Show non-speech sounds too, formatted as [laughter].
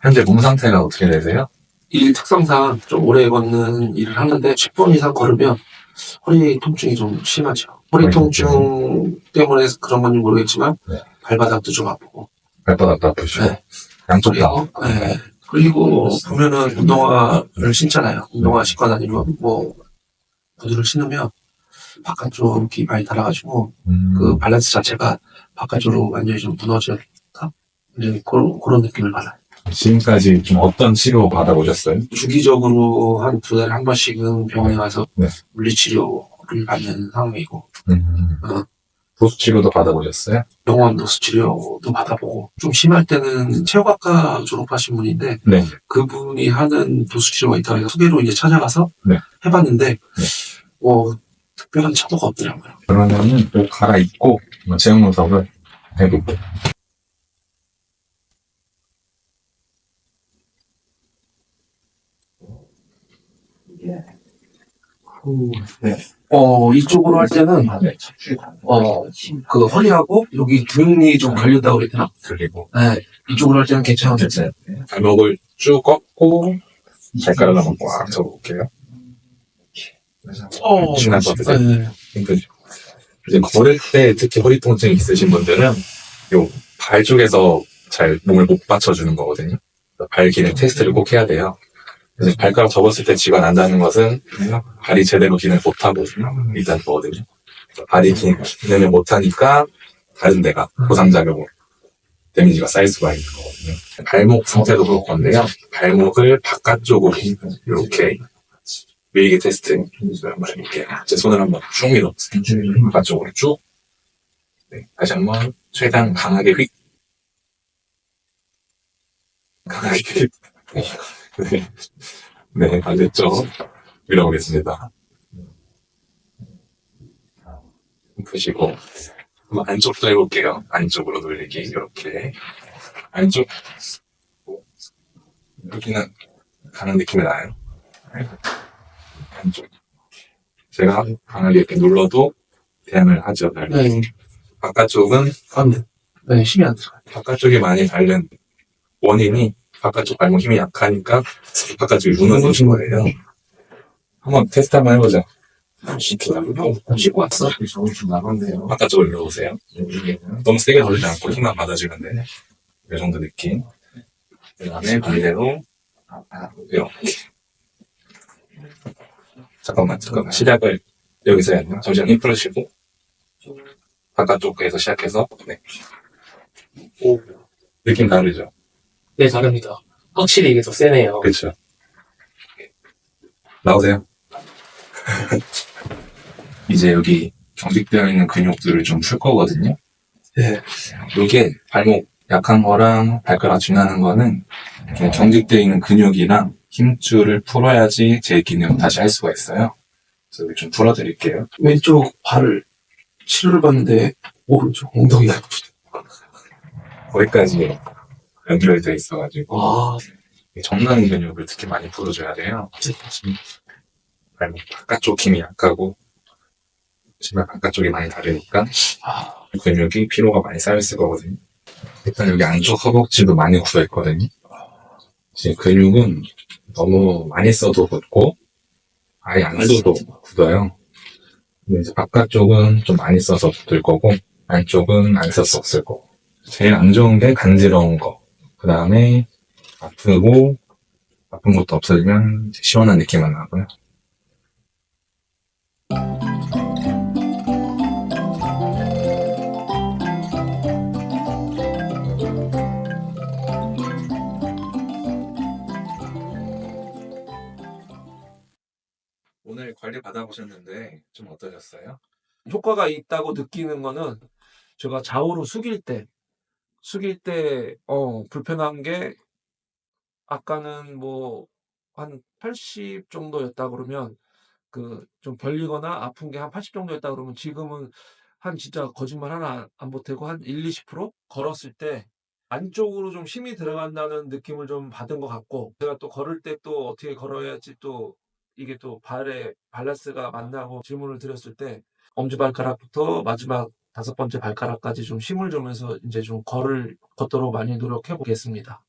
현재 몸 상태가 어떻게 되세요? 일 특성상 좀 오래 걷는 일을 하는데 10분 이상 걸으면 허리 통증이 좀 심하죠. 허리 허리 통증 때문에 그런 건지 모르겠지만 네. 발바닥도 좀 아프고 발바닥도 아프시고 네. 양쪽 다. 그리고, 네. 그리고 보면은 운동화를 신잖아요. 운동화 신고 다니면 뭐 구두를 신으면 바깥쪽이 많이 달아가지고 음, 그 밸런스 자체가 바깥쪽으로 완전히 좀 무너졌다. 이제 그런, 그런 느낌을 받아요. 지금까지 좀 어떤 치료 받아보셨어요? 주기적으로 한 두 달에 한 번씩은 병원에 가서 네. 물리치료를 받는 상황이고 음, 어. 도수 치료도 받아보셨어요? 병원 도수 치료도 받아보고 좀 심할 때는 체육학과 졸업하신 분인데 네. 그분이 하는 도수 치료가 있다고 해서 소개로 이제 찾아가서 네. 해봤는데 뭐 특별한 차도가 없더라고요. 그러면은 옷 갈아입고 제형 분석을 해볼 네. 어 이쪽으로 할 때는 네. 어그 허리하고 여기 등이 좀 걸린다고 그랬나? 그리고 네 이쪽으로 할 때는 괜찮았어요. 발목을 쭉 꺾고 발가락을 한번 꽉 접어볼게요. 어, 지난 것 같으세요? 네. 힘들죠. 이제 걸을 때 특히 허리 통증이 있으신 분들은 요 발 쪽에서 잘 몸을 못 받쳐주는 거거든요. 그래서 발 기능 테스트를 꼭 해야 돼요. 그래서 발가락 접었을 때 쥐가 난다는 것은 발이 제대로 기능을 못하고 있다는 거거든요. 발이 기능을 못하니까 다른 데가 보상작용으로 데미지가 쌓일 수가 있는 거거든요. 발목 상태도 그럴 건데요. 발목을 바깥쪽으로 이렇게 밀기 테스트 한번 해볼게요. 제 손을 한번 쭉 밀어보세요. 바깥쪽으로 쭉. 네, 다시 한번 최대한 강하게 휙. 강하게 휙. 네, 네, 반대쪽 밀어보겠습니다. 푸시고 한번 안쪽도 해볼게요. 안쪽으로 돌리기 이렇게 안쪽 여기는 가는 느낌이 나요. 안쪽 제가 강하게 이렇게 눌러도 대응을 하죠. 잘. 네. 바깥쪽은 안 돼. 네, 힘이 안 들어가요. 바깥쪽이 많이 다른 원인이 바깥쪽 발목 힘이 약하니까 바깥쪽이 무너지신 거예요. 한번 테스트 한번 해보자. 씻고 왔어. 바깥쪽으로 눌러보세요. 너무 세게 돌리지 않고 힘만 받아주면 돼. 이 정도 느낌. 그 다음에 반대로 이렇게. 잠깐만, 잠깐만. 시작을 여기서 해야 돼요. 잠시만 힘 풀으시고 바깥쪽에서 시작해서 네. 오, 느낌 다르죠? 네, 다릅니다. 확실히 이게 더 세네요. 그렇죠. 나오세요. [laughs] 이제 여기 경직되어 있는 근육들을 좀 풀 거거든요. 네. 이게 발목 약한 거랑 발가락 지나는 거는 좀 경직되어 있는 근육이랑 힘줄을 풀어야지 제 기능 다시 할 수가 있어요. 그래서 여기 좀 풀어드릴게요. 왼쪽 발을 치료를 받는데 오른쪽 엉덩이가 아프죠. 거기까지 연결이 돼 있어가지고 와, 이 정난 근육을 특히 많이 풀어줘야 돼요. 발목 바깥쪽 힘이 약하고 신발 바깥쪽이 많이 다르니까 아, 근육이 피로가 많이 쌓였을 거거든요. 일단 여기 안쪽 허벅지도 많이 굳어있거든요. 지금 근육은 너무 많이 써도 굳고 아예 안 써도 굳어요. 근데 이제 바깥쪽은 좀 많이 써서 굳을 거고 안쪽은 안 써서 없을 거고 제일 안 좋은 게 간지러운 거. 그 다음에 아프고 아픈 것도 없어지면 시원한 느낌만 나고요. 오늘 관리 받아보셨는데 좀 어떠셨어요? 효과가 있다고 느끼는 거는 제가 좌우로 숙일 때, 숙일 때, 어, 불편한 게 아까는 뭐, 한 80 정도였다 그러면 그 좀 벌리거나 아픈 게 한 80 정도였다 그러면 지금은 한 진짜 거짓말 하나 안 보태고 한 1, 20% 걸었을 때 안쪽으로 좀 힘이 들어간다는 느낌을 좀 받은 것 같고 제가 또 걸을 때 또 어떻게 걸어야지 또 이게 또 발의 밸런스가 맞나고 질문을 드렸을 때 엄지발가락부터 마지막 다섯 번째 발가락까지 좀 힘을 주면서 이제 좀 걸을 걷도록 많이 노력해 보겠습니다.